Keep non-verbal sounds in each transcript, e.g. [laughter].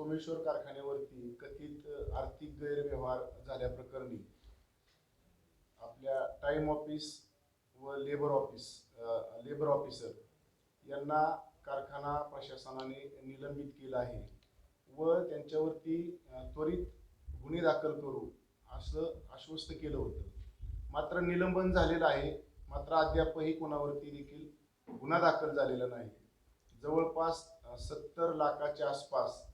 सोमेश्वर कारखान्यावरती कथित आर्थिक गैरव्यवहार झाल्याप्रकरणी आपल्या टाइम ऑफिस व लेबर ऑफिस लेबर ऑफिसर यांना कारखाना प्रशासनाने निलंबित केलं आहे व त्यांच्यावरती त्वरित गुन्हे दाखल करू असं आश्वस्त केलं होतं. मात्र निलंबन झालेलं आहे. मात्र अद्यापही कोणावरती देखील गुन्हा दाखल झालेला नाही. जवळपास सत्तर लाखाच्या आसपास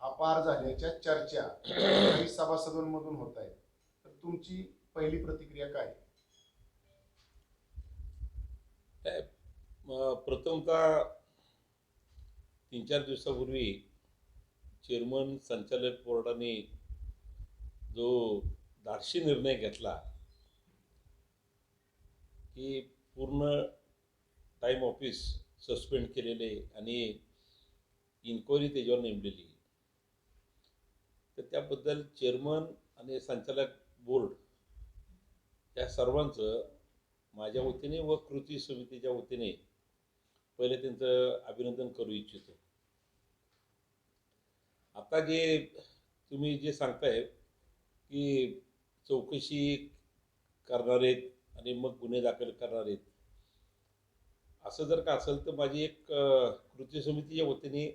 अपार झाल्याच्या चर्चा काही सभासदांमधून होत आहेत. तर तुमची पहिली प्रतिक्रिया काय? प्रथमतः तीन चार दिवसापूर्वी चेअरमन संचालक बोर्डाने जो धाडशी निर्णय घेतला की पूर्ण टाईम ऑफिस सस्पेंड केलेले आणि इन्क्वायरी त्याच्यावर नेमलेली. तर त्याबद्दल चेअरमन आणि संचालक बोर्ड या सर्वांचं माझ्या वतीने व कृती समितीच्या वतीने पहिले त्यांचं अभिनंदन करू इच्छितो. आता जे तुम्ही जे सांगताय की चौकशी करणार आहेत आणि मग गुन्हे दाखल करणार आहेत असं जर का असेल तर माझी एक कृती समितीच्या वतीने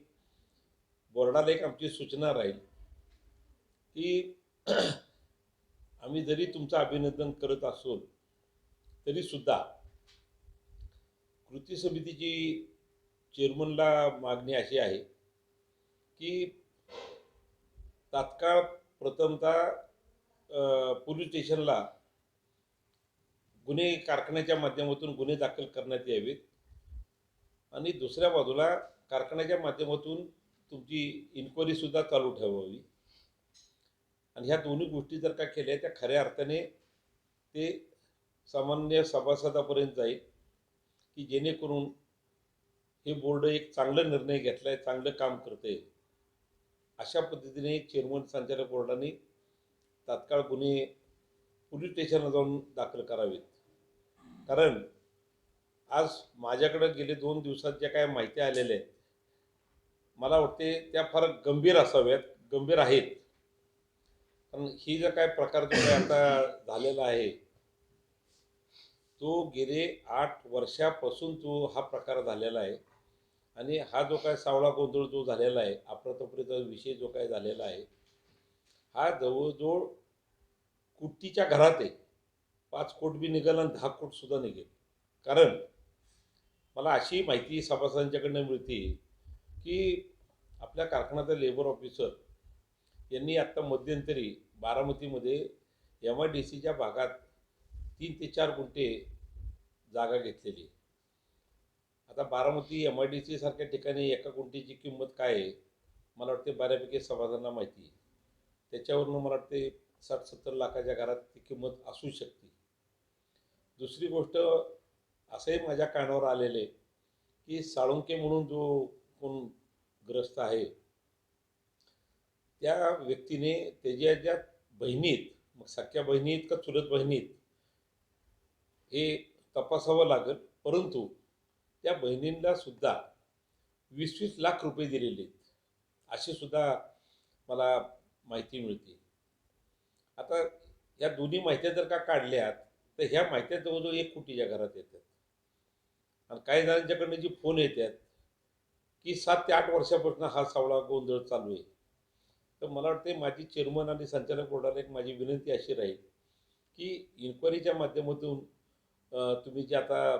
बोर्डाला एक आमची सूचना राहील. की [clears throat] आम्ही जरी तुमचं अभिनंदन करत असो तरी सुद्धा कृती समितीची चेअरमनला मागणी अशी आहे की तात्काळ प्रथमतः पोलीस स्टेशनला गुन्हे कारखान्याच्या माध्यमातून गुन्हे दाखल करण्यात यावेत आणि दुसऱ्या बाजूला कारखान्याच्या माध्यमातून तुमची इन्क्वायरीसुद्धा चालू ठेवावी. आणि ह्या दोन्ही गोष्टी जर का केल्या त्या खऱ्या अर्थाने ते सामान्य सभासदापर्यंत जाईल की जेणेकरून हे बोर्ड एक चांगला निर्णय घेतला आहे चांगलं काम करते अशा पद्धतीने चेअरमन संचालक बोर्डाने तात्काळ गुन्हे पोलीस स्टेशनला जाऊन दाखल करावेत. कारण आज माझ्याकडं गेले दोन दिवसात ज्या काय माहिती आलेल्या आहेत मला वाटते त्या फार गंभीर असाव्यात गंभीर आहेत. कारण ही जर काय प्रकार जो काय आता झालेला आहे तो गेले आठ वर्षापासून तो हा प्रकार झालेला आहे. आणि हा जो काय सावळा गोंधळ जो झालेला आहे अप्रतपरीचा विषय जो काय झालेला आहे हा जवळजवळ कुट्टीच्या घरात आहे. पाच कोट बी निघेल आणि दहा कोट सुद्धा निघेल. कारण मला अशी माहिती सभासदांच्याकडनं मिळते की आपल्या कारखान्याचा लेबर ऑफिसर यांनी आत्ता मध्यंतरी बारामतीमध्ये एम आय डी सीच्या भागात तीन ते चार गुंठे जागा घेतलेली. आता Baramati M I D C सारख्या ठिकाणी एका गुंठीची किंमत काय आहे मला वाटते बऱ्यापैकी समाजांना माहिती आहे. त्याच्यावरून मला वाटते साठ सत्तर लाखाच्या घरात ती किंमत असू शकते. दुसरी गोष्ट असंही माझ्या कानावर आलेलं आहे की साळुंके म्हणून जो कोण ग्रस्त आहे त्या व्यक्तीने त्याच्या ज्या बहिणीत मग सख्या बहिणीत का चुलत बहिणीत हे तपासावं लागेल. परंतु त्या बहिणींना सुद्धा वीस वीस लाख रुपये दिलेले आहेत. अशी सुद्धा मला माहिती मिळते. आता या दोन्ही माहित्या जर का काढल्यात तर ह्या माहित्या जवळजवळ एक कोटीच्या घरात येतात. आणि काही जणांच्याकडनं जी फोन येतात की सात ते आठ वर्षापासून हा सावळा गोंधळ चालू आहे. तर मला वाटते माझी चेअरमन आणि संचालक बोर्डाला एक माझी विनंती अशी राहील की इन्क्वायरीच्या माध्यमातून तुम्ही जे आता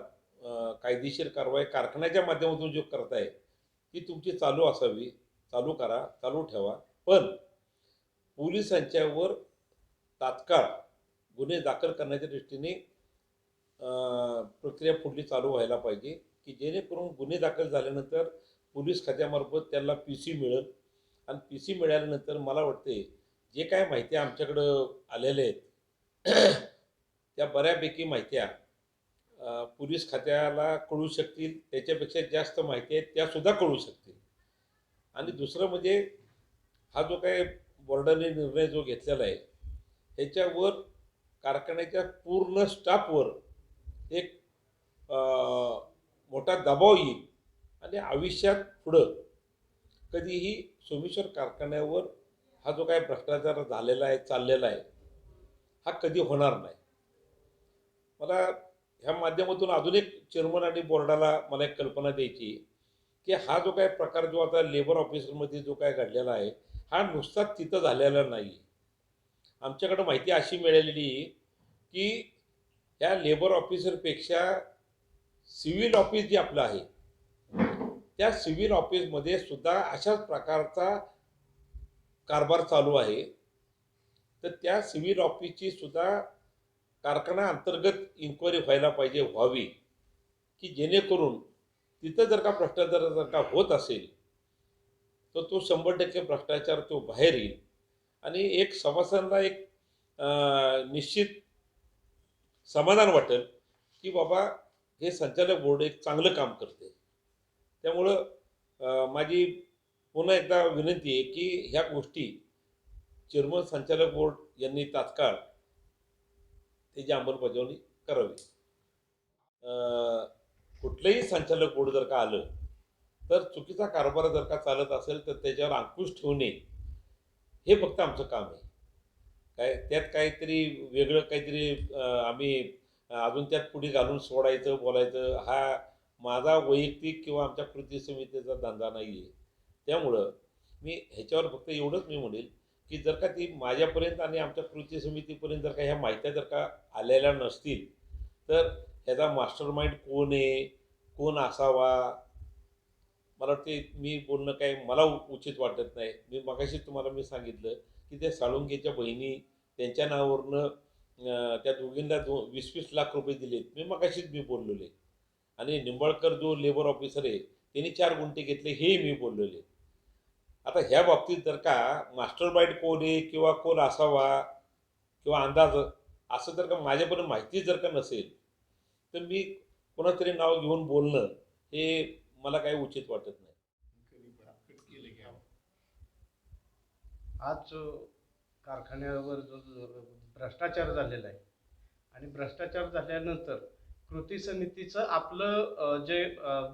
कायदेशीर कारवाई कारखान्याच्या माध्यमातून जो करताय ती तुमची चालू असावी चालू करा चालू ठेवा. पण पोलिसांच्यावर तात्काळ गुन्हे दाखल करण्याच्या दृष्टीने प्रक्रिया पुढली चालू व्हायला पाहिजे की जेणेकरून गुन्हे दाखल झाल्यानंतर पोलीस खात्यामार्फत त्याला पी सी मिळेल. आणि पी सी मिळाल्यानंतर मला वाटते जे काय माहिती आमच्याकडं आलेल्या आहेत [clears throat] त्या बऱ्यापैकी माहित्या पोलीस खात्याला कळू शकतील त्याच्यापेक्षा जास्त माहिती आहेत त्यासुद्धा कळू शकतील. आणि दुसरं म्हणजे हा जो काय बोर्डाने निर्णय जो घेतलेला आहे ह्याच्यावर कारखान्याच्या पूर्ण स्टाफवर एक मोठा दबाव येईल आणि आयुष्यात पुढं कधीही सोमेश्वर कारखान्यावर हा जो काय भ्रष्टाचार झालेला आहे चाललेला आहे हा कधी होणार नाही. मला ह्या माध्यमातून अजून एक चेअरमन आणि बोर्डाला मला एक कल्पना द्यायची की हा जो काय प्रकार जो आता लेबर ऑफिसरमध्ये जो काय घडलेला आहे हा नुसताच तिथं झालेला नाही. आमच्याकडं माहिती अशी मिळालेली की ह्या लेबर ऑफिसरपेक्षा सिव्हिल ऑफिस जे आपलं आहे त्या सिव्हिल ऑफिसमध्ये सुद्धा अशाच प्रकारचा कारभार चालू आहे. तर त्या सिव्हिल ऑफिसची सुद्धा कारखाना अंतर्गत इन्क्वायरी व्हायला पाहिजे व्हावी. की जेणेकरून तिथं जर का भ्रष्टाचार जर का होत असेल तर तो शंभर टक्के भ्रष्टाचार तो बाहेर येईल. आणि एक सभासदांना एक निश्चित समाधान वाटेल की बाबा हे संचालक बोर्ड एक चांगलं काम करते. त्यामुळं माझी पुन्हा एकदा विनंती आहे की ह्या गोष्टी चेअरमन संचालक बोर्ड यांनी तात्काळ त्याची अंमलबजावणी करावी. कुठलंही संचालक बोर्ड जर का आलं तर चुकीचा कारभार जर का चालत असेल तर त्याच्यावर अंकुश ठेवणे हे फक्त आमचं काम आहे. काय त्यात काहीतरी वेगळं काहीतरी आम्ही अजून त्यात पुढे घालून सोडायचं बोलायचं हा माझा वैयक्तिक किंवा आमच्या कृती समितीचा धंदा नाही आहे त्यामुळं मी ह्याच्यावर फक्त एवढंच मी म्हणेल की जर का ती माझ्यापर्यंत आणि आमच्या कृती समितीपर्यंत जर का ह्या माहित्या जर का आलेल्या नसतील तर ह्याचा मास्टर माइंड कोण आहे? कोण असावा? मला वाटते मी बोलणं काही मला उ- उचित वाटत नाही. मी मगाशी तुम्हाला मी सांगितलं की त्या साळुंकेच्या बहिणी त्यांच्या नावावरनं त्या दोघींना दो वीस वीस लाख रुपये दिलेत. मी मगाशीच मी बोललेले आणि निंबाळकर जो लेबर ऑफिसर आहे त्यांनी चार गुंठे घेतले हे मी बोललेले आता ह्या बाबतीत जर का मास्टर बाईट कोण आहे किंवा कोण असावा किंवा अंदाज असं जर का माझ्यापर्यंत माहिती जर का नसेल तर मी कोणातरी नाव घेऊन बोलणं हे मला काही उचित वाटत नाही आज कारखान्यावर जो भ्रष्टाचार झालेला आहे आणि भ्रष्टाचार झाल्यानंतर कृती समितीचं आपलं जे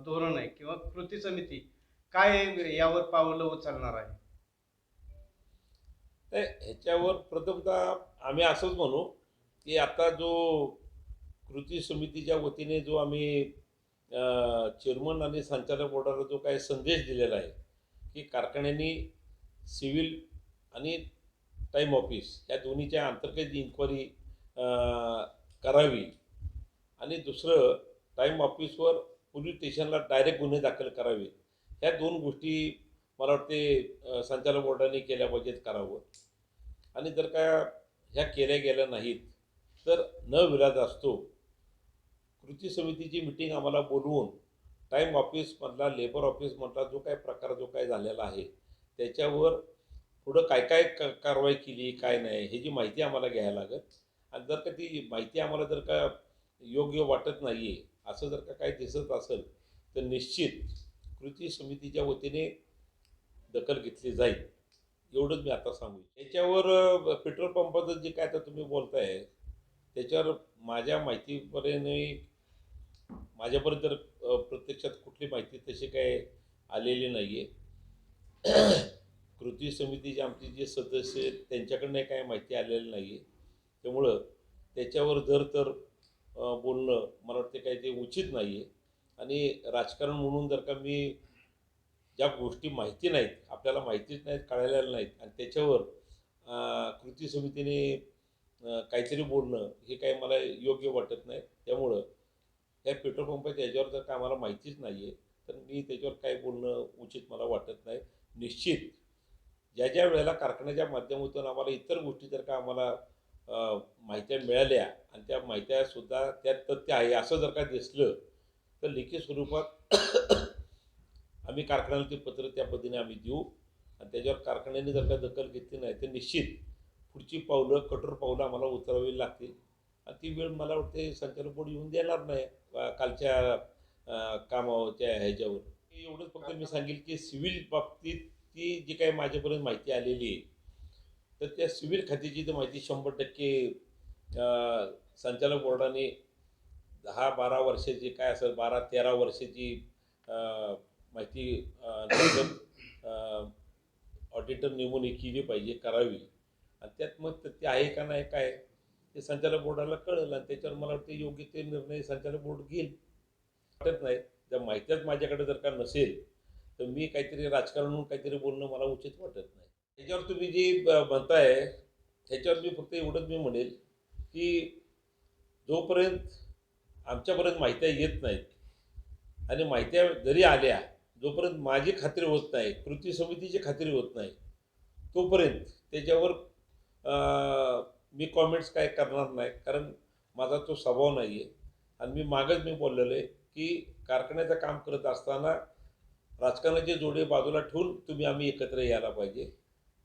धोरण आहे किंवा कृती समिती काय यावर पावलं उचलणार आहे? तर ह्याच्यावर प्रथमतः आम्ही असंच म्हणू की आता जो कृती समितीच्या वतीने जो आम्ही चेअरमन आणि संचालक बोर्डाला जो काही संदेश दिलेला आहे की कारखान्यांनी सिव्हिल आणि टाईम ऑफिस या दोन्हीच्या अंतर्गत इन्क्वायरी करावी. आणि दुसरं टाईम ऑफिसवर पोलीस स्टेशनला डायरेक्ट गुन्हे दाखल करावे. ह्या दोन गोष्टी मला वाटते संचालक बोर्डाने केल्या पाहिजेत करावं. आणि जर का ह्या केल्या गेल्या नाहीत तर न विराज असतो. कृती समितीची मिटिंग आम्हाला बोलवून टाईम ऑफिसमधला लेबर ऑफिसमधला जो काय प्रकार जो काय झालेला आहे त्याच्यावर पुढं काय काय क कारवाई केली काय नाही ह्याची माहिती आम्हाला घ्यायला लागत आणि जर का ती माहिती आम्हाला जर का योग्य वाटत नाही आहे असं जर का काय दिसत असेल तर निश्चित कृती समितीच्या वतीने दखल घेतली जाईल. एवढंच मी आता सांगू याच्यावर पेट्रोल पंपाचं जे काय आता तुम्ही बोलताय त्याच्यावर माझ्या माहितीपर्यंत माझ्यापर्यंत तर प्रत्यक्षात कुठली माहिती तशी काय आलेली नाही आहे कृती समितीचे आमचे जे सदस्य आहेत त्यांच्याकडनं काय माहिती आलेली नाही आहे त्यामुळं त्याच्यावर जर तर बोलणं मला वाटते काही ते उचित नाही आहे आणि राजकारण म्हणून जर का मी ज्या गोष्टी माहिती नाहीत आपल्याला माहितीच नाहीत कळालेल्या नाहीत आणि त्याच्यावर कृती समितीने काहीतरी बोलणं हे काही मला योग्य वाटत नाही. त्यामुळं त्या पेट्रोल पंपाच्या याच्यावर जर का आम्हाला माहितीच नाही आहे तर मी त्याच्यावर काय बोलणं उचित मला वाटत नाही. निश्चित ज्या ज्या वेळेला कारखान्याच्या माध्यमातून आम्हाला इतर गोष्टी जर का आम्हाला माहित्या मिळाल्या आणि त्या माहित्यासुद्धा त्यात तथ्य आहे. असं जर का दिसलं तर लेखी स्वरूपात [coughs] आम्ही कारखान्याला ते पत्र त्या पद्धतीने आम्ही देऊ आणि त्याच्यावर कारखान्याने जर का दखल घेतली नाही तर निश्चित पुढची पावलं कठोर पावलं आम्हाला उतरावी लागतील. आणि ती वेळ मला वाटते संचालक बोर्ड येऊन देणार नाही कालच्या कामाच्या ह्याच्यावर. एवढंच फक्त मी सांगेल की सिव्हिल बाबतीत ती जी काही माझ्यापर्यंत माहिती आलेली आहे तर त्या सिव्हिल खात्याची तर माहिती शंभर टक्के संचालक बोर्डाने दहा बारा वर्षाची काय असेल बारा तेरा वर्षाची माहिती ऑडिटर नेमून हे केली पाहिजे करावी. आणि त्यात मग ते आहे का नाही काय ते संचालक बोर्डाला कळलं आणि त्याच्यावर मला वाटतं योग्य ते निर्णय संचालक बोर्ड घेईल. वाटत नाही. जर माहितीच माझ्याकडे जर का नसेल तर मी काहीतरी राजकारण म्हणून काहीतरी बोलणं मला उचित वाटत नाही. त्याच्यावर तुम्ही जी ब- म्हणताय ह्याच्यावर मी फक्त एवढंच मी म्हणेल की जोपर्यंत आमच्यापर्यंत माहित्या येत नाहीत आणि माहित्या जरी आल्या जोपर्यंत माझी खात्री होत नाही कृती समितीची खात्री होत नाही तोपर्यंत त्याच्यावर मी कॉमेंट्स काय करणार नाही कारण माझा तो स्वभाव नाही आहे आणि मी मागच मी बोललेलो आहे की कारखान्याचं काम करत असताना राजकारणाचे जोडे बाजूला ठेवून तुम्ही आम्ही एकत्र यायला पाहिजे.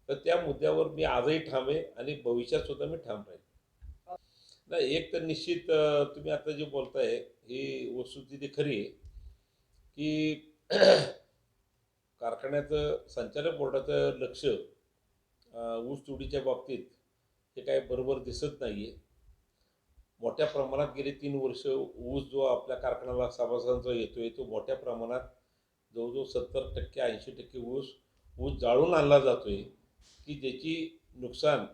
तर त्या मुद्द्यावर मी आजही ठाम आहे आणि भविष्यात सुद्धा मी ठाम राहील. नाही एक तर निश्चित तुम्ही आता जे बोलताय ही वस्तुस्थिती खरी आहे की [clears throat] कारखान्याचं संचालक बोर्डाचं लक्ष ऊस तोडीच्या बाबतीत हे काय बरोबर दिसत नाही आहे मोठ्या प्रमाणात गेले तीन वर्ष ऊस जो आपल्या कारखान्याला सभासदांचा येतो आहे तो मोठ्या प्रमाणात जवळजवळ सत्तर टक्के ऐंशी टक्के ऊस ऊस जाळून आणला जातो आहे की ज्याची नुकसान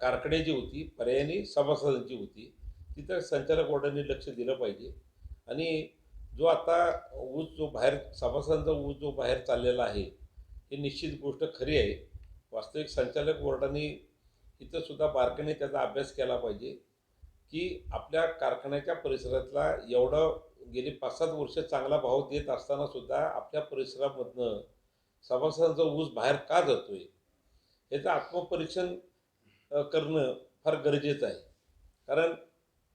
कारखाने जी होती पर्यायाने सभासदांची होती तिथं संचालक बोर्डाने लक्ष दिलं पाहिजे. आणि जो आता ऊस जो बाहेर सभासदांचा ऊस जो बाहेर चाललेला आहे ही निश्चित गोष्ट खरी आहे. वास्तविक संचालक बोर्डाने इथंसुद्धा बारकाने त्याचा अभ्यास केला पाहिजे की आपल्या कारखान्याच्या परिसरातला एवढं गेली पाच सात वर्ष चांगला भाव देत असतानासुद्धा आपल्या परिसरामधनं सभासदांचा ऊस बाहेर का जातो आहे याचं आत्मपरीक्षण करणं फार गरजेचं आहे. कारण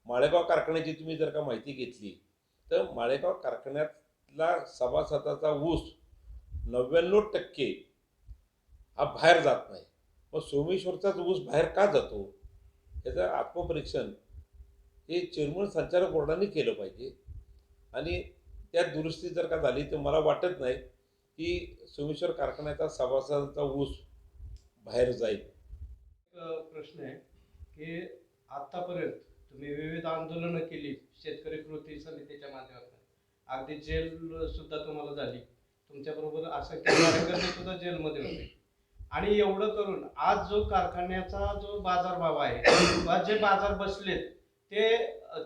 माळेगाव कारखान्याची तुम्ही जर का माहिती घेतली तर माळेगाव कारखान्यातला सभासदाचा ऊस नव्याण्णव टक्के हा बाहेर जात नाही. मग सोमेश्वरचाच ऊस बाहेर का जातो? याचं आत्मपरीक्षण हे चेअरमन संचालक बोर्डाने केलं पाहिजे. आणि त्यात दुरुस्ती जर का झाली तर मला वाटत नाही की सोमेश्वर कारखान्याचा सभासदांचा ऊस बाहेर जाईल. प्रश्न आहे की आतापर्यंत तुम्ही विविध आंदोलनं केली शेतकरी कृती समितीच्या माध्यमातून. अगदी जेल सुद्धा तुम्हाला झाली. तुमच्याबरोबर असं कार्यकर्ते सुद्धा जेलमध्ये होते. आणि एवढं करून आज जो कारखान्याचा जो बाजारभाव आहे किंवा जे बाजार बसलेत ते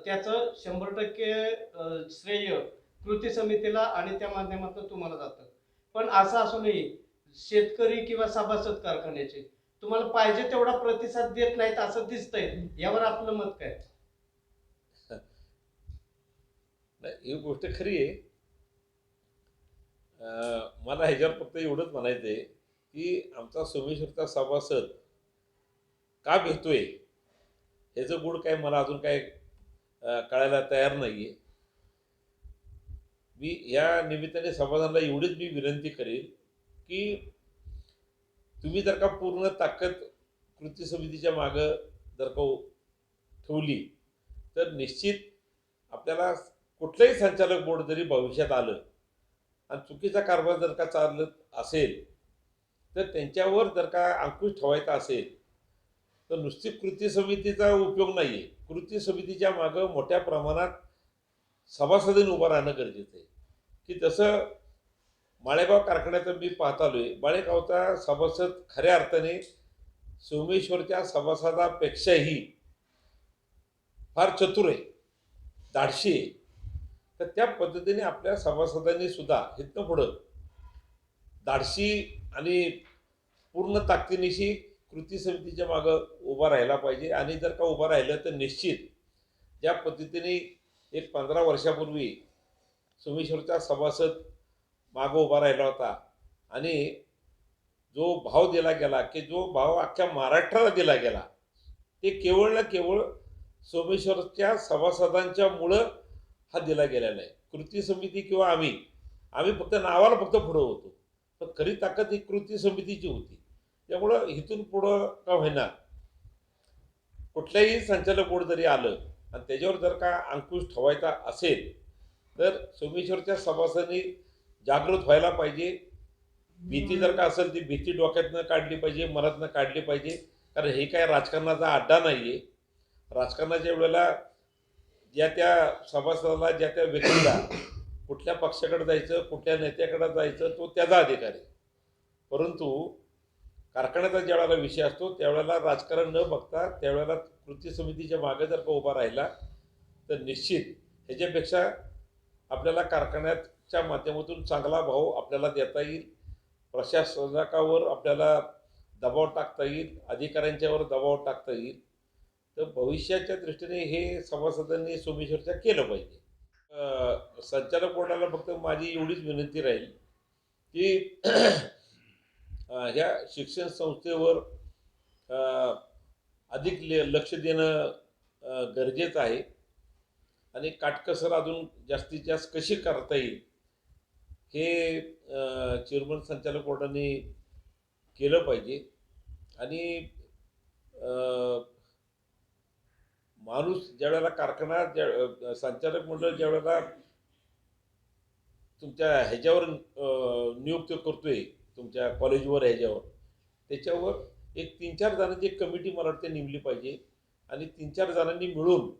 त्याचं शंभर टक्के श्रेय कृती समितीला आणि त्या माध्यमातून तुम्हाला जातं. पण असं असूनही शेतकरी किंवा सभासद कारखान्याचे. तुम्हाला पाहिजे तेवढा प्रतिसाद देत नाहीत असं दिसतंय. यावर आपलं मत काय? ही गोष्ट खरी आहे. मला ह्याच्यावर फक्त एवढंच म्हणायचं आहे की आमचा सोमेश्वरचा सभासद का भेटतोय ह्याचं गुण काय मला अजून काय कळायला तयार नाही आहे मी या निमित्ताने सभासदांना एवढीच मी विनंती करेल की तुम्ही जर का पूर्ण ताकद कृती समितीच्या मागं जर का ठेवली तर निश्चित आपल्याला कुठलंही संचालक बोर्ड जरी भविष्यात आलं आणि चुकीचा कारभार जर का चालत असेल तर त्यांच्यावर जर का अंकुश ठेवायचा असेल तर नुसती कृती समितीचा उपयोग नाही आहे कृती समितीच्या मागं मोठ्या प्रमाणात सभासदांनी उभं राहणं गरजेचं आहे. की जसं माळेगाव कारखान्याचं मी पाहत आलो आहे माळेगावचा सभासद खऱ्या अर्थाने सोमेश्वरच्या सभासदापेक्षाही फार चतुर आहे धाडशी आहे. तर त्या पद्धतीने आपल्या सभासदांनी सुद्धा इथनं पुढं धाडशी आणि पूर्ण ताकदीनिशी कृती समितीच्या मागं उभा राहिला पाहिजे. आणि जर का उभा राहिलं तर निश्चित ज्या पद्धतीने एक पंधरा वर्षापूर्वी सोमेश्वरचा सभासद मागं उभा राहिला होता. आणि जो भाव दिला गेला की जो भाव अख्ख्या महाराष्ट्राला दिला गेला ते केवळ ना केवळ सोमेश्वरच्या सभासदांच्या मुळं हा दिला गेलेला आहे कृती समिती किंवा आम्ही आम्ही फक्त नावाला फक्त पुढं होतो. पण खरी ताकद ही कृती समितीची होती. त्यामुळं इथून पुढं का होईना कुठल्याही संचालक बोर्ड जरी आलं आणि त्याच्यावर जर का अंकुश ठेवायचा असेल तर सोमेश्वरच्या सभासदांनी जागृत व्हायला पाहिजे. भीती जर का असेल ती भीती डोक्यातनं काढली पाहिजे मनातनं काढली पाहिजे. कारण हे काय राजकारणाचा अड्डा नाही आहे राजकारणाच्या वेळेला ज्या त्या सभासदाला ज्या त्या व्यक्तीला कुठल्या पक्षाकडे जायचं कुठल्या नेत्याकडे जायचं तो त्याचा अधिकार आहे. परंतु कारखान्याचा ज्यावेळेला विषय असतो त्यावेळेला राजकारण न बघता त्यावेळेला कृती समितीच्या मागे जर का उभा राहिला तर निश्चित ह्याच्यापेक्षा आपल्याला कारखान्यात च्या माध्यमातून चांगला भाव आपल्याला देता येईल. प्रशासकावर आपल्याला दबाव टाकता येईल. अधिकाऱ्यांच्यावर दबाव टाकता येईल. तर भविष्याच्या दृष्टीने हे सभासदांनी सोमेश्वरच्या केलं पाहिजे. संचालक बोर्डाला फक्त माझी एवढीच विनंती राहील की ह्या शिक्षण संस्थेवर अधिक ले लक्ष देणं गरजेचं आहे. आणि काटकसर अजून जास्तीत जास्त कशी करता येईल? हे चिरमन संचालक कोर्टाने केलं पाहिजे. आणि माणूस ज्यावेळेला कारखाना ज्या संचालक मंडळ ज्यावेळेला तुमच्या ह्याच्यावर नियुक्त करतोय तुमच्या कॉलेजवर ह्याच्यावर त्याच्यावर एक तीन चार जणांची एक कमिटी मला वाटते नेमली पाहिजे. आणि तीन चार जणांनी मिळून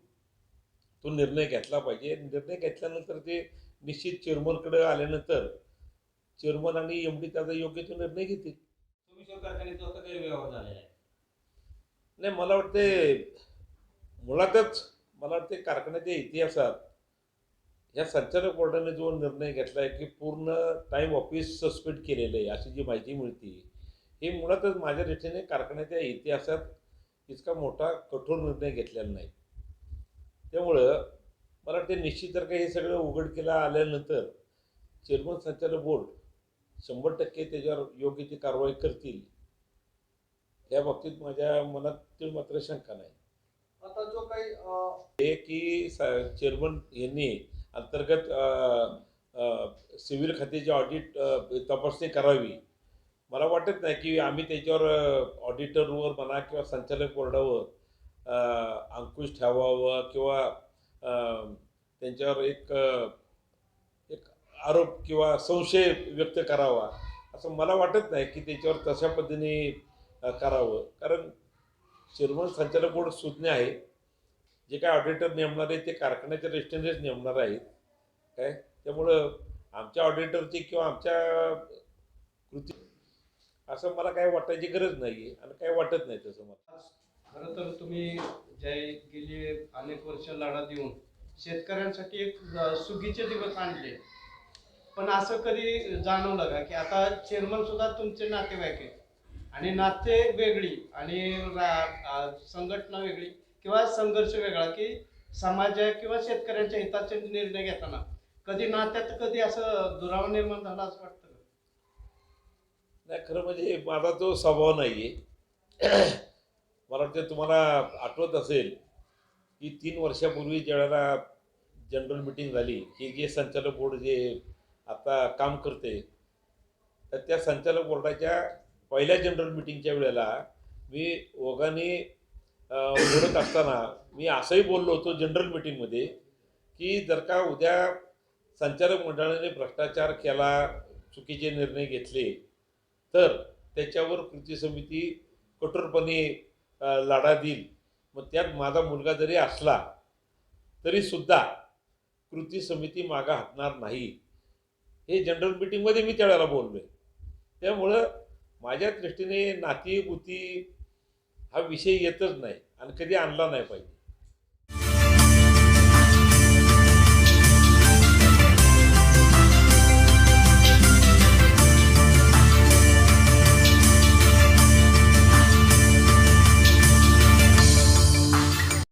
तो निर्णय घेतला पाहिजे. निर्णय घेतल्यानंतर ते निश्चित चेअरमनकडे आल्यानंतर चेअरमन आणि एम डी त्याचा योग्य तो निर्णय घेतील. नाही मला वाटते मुळातच मला वाटते कारखान्याच्या इतिहासात ह्या संचालक बोर्डाने जो निर्णय घेतला आहे की पूर्ण टाईम ऑफिस सस्पेंड केलेलं आहे अशी जी माहिती मिळते हे मुळातच माझ्या दृष्टीने कारखान्याच्या इतिहासात इतका मोठा कठोर निर्णय घेतलेला नाही. त्यामुळं मला वाटते निश्चित जर का हे सगळं उघडकीला आल्यानंतर चेअरमन संचालक बोर्ड शंभर टक्के त्याच्यावर योग्य ती कारवाई करतील. या बाबतीत माझ्या मनात मात्र शंका नाही. आता जो काही हे की चेअरमन यांनी अंतर्गत सिव्हिल खात्याची ऑडिट तपासणी करावी. मला वाटत नाही की आम्ही त्याच्यावर ऑडिटरवर म्हणा किंवा संचालक बोर्डावर अंकुश ठेवावं किंवा त्यांच्यावर एक एक आरोप किंवा संशय व्यक्त करावा असं मला वाटत नाही की त्याच्यावर तशा पद्धतीने करावं. कारण चेअरमन संचालक बोर्ड सुज्ञ आहे. जे काय ऑडिटर नेमणार आहे ते कारखान्याच्या दृष्टीनेच नेमणार आहेत. काय? त्यामुळं आमच्या ऑडिटरची किंवा आमच्या कृती असं मला काय वाटायची गरज नाही आहे आणि काय वाटत नाही तसं मला. खरं तर तुम्ही जे गेली अनेक वर्ष लढा देऊन शेतकऱ्यांसाठी एक सुगीचे दिवस आणले. पण असं कधी जाणवलं का की आता चेअरमन सुद्धा तुमचे नातेवाईक आहेत? आणि नाते वेगळी आणि संघटना वेगळी किंवा संघर्ष वेगळा की समाज किंवा शेतकऱ्यांच्या हिताचे निर्णय घेताना कधी नात्यात कधी असं दुराव निर्माण झाला असं वाटतं नाही खरं म्हणजे माझा तो स्वभाव नाही आहे मला वाटतं तुम्हाला आठवत असेल की तीन वर्षापूर्वी ज्यावेळेला जनरल मिटिंग झाली हे जे संचालक बोर्ड जे आता काम करते तर त्या संचालक बोर्डाच्या पहिल्या जनरल मिटिंगच्या वेळेला मी ओघाने बोलत असताना मी असंही बोललो होतो जनरल मिटिंगमध्ये की जर का उद्या संचालक मंडळाने भ्रष्टाचार केला चुकीचे निर्णय घेतले तर त्याच्यावर कृती समिती कठोरपणे अ, लढा देईल. मग त्यात माझा मुलगा जरी असला तरीसुद्धा कृती समिती मागं हटणार नाही. हे जनरल मिटिंगमध्ये मी त्यावेळेला बोललो त्यामुळं माझ्या दृष्टीने नाती गुती हा विषय येतच नाही आणि कधी आणला नाही पाहिजे.